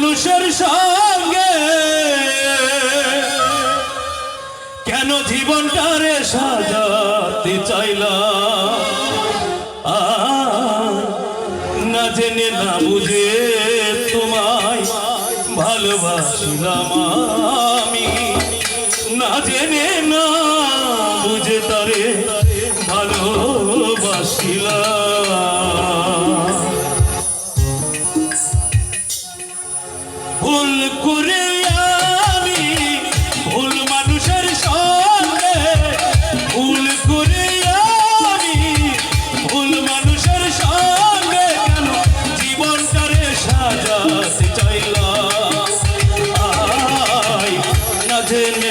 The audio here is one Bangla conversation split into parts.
মানুষের সঙ্গে। কেন জীবনটারে সাজাতে চাইলাম আ, না জেনে না বুঝে তোমায় ভালোবাসিলাম আমি। না জেনে না বুঝে তারে না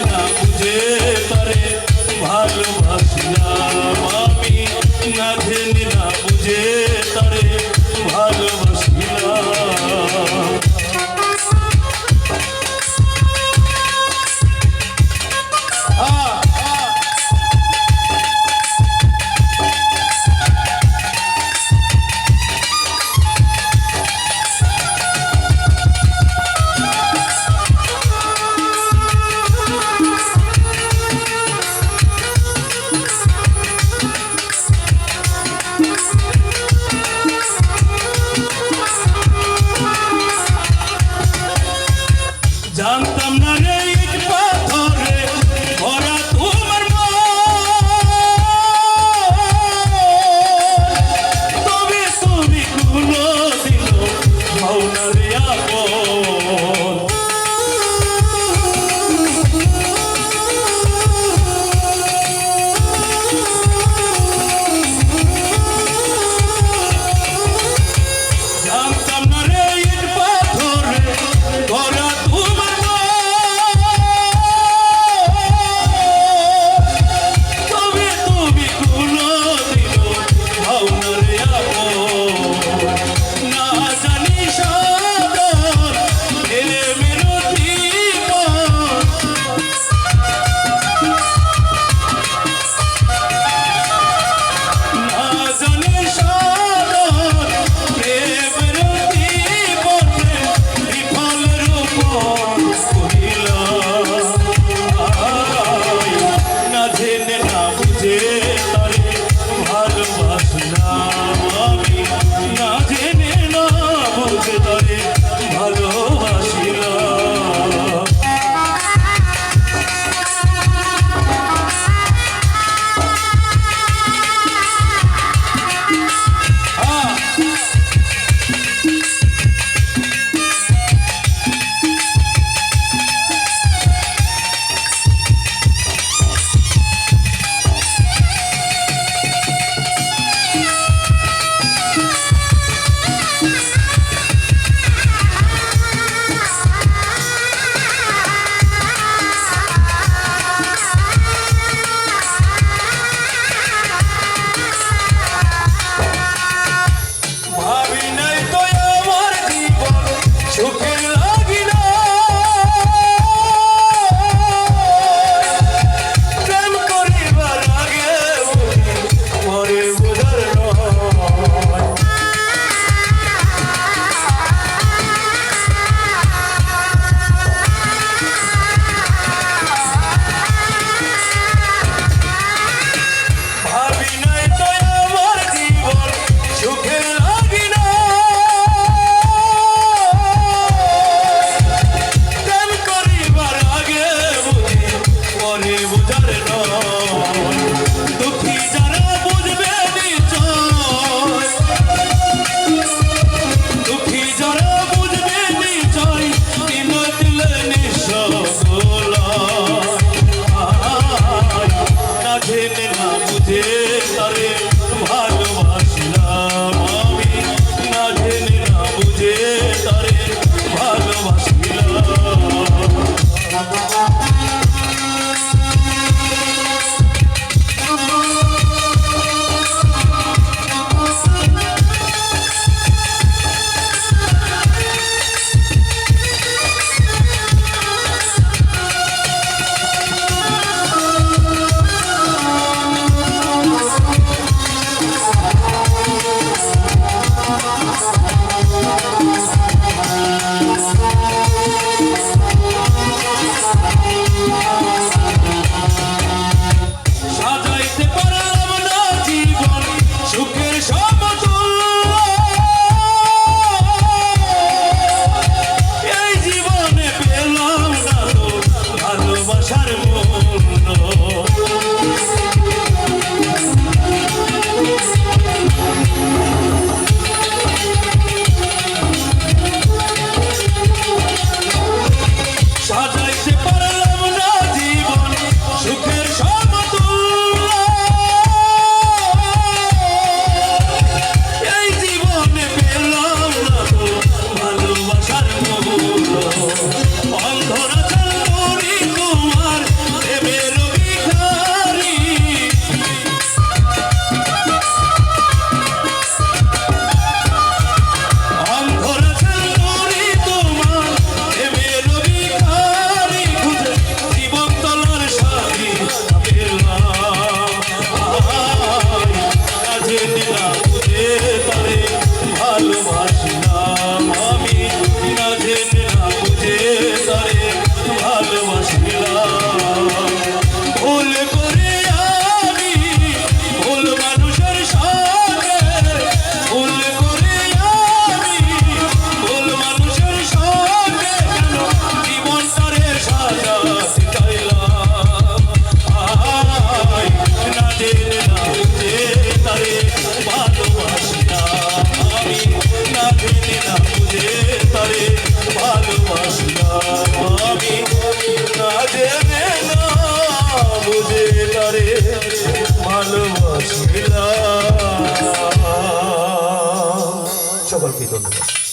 বুঝিলারে ভালোবাসিলা সকলকে ধন্যবাদ।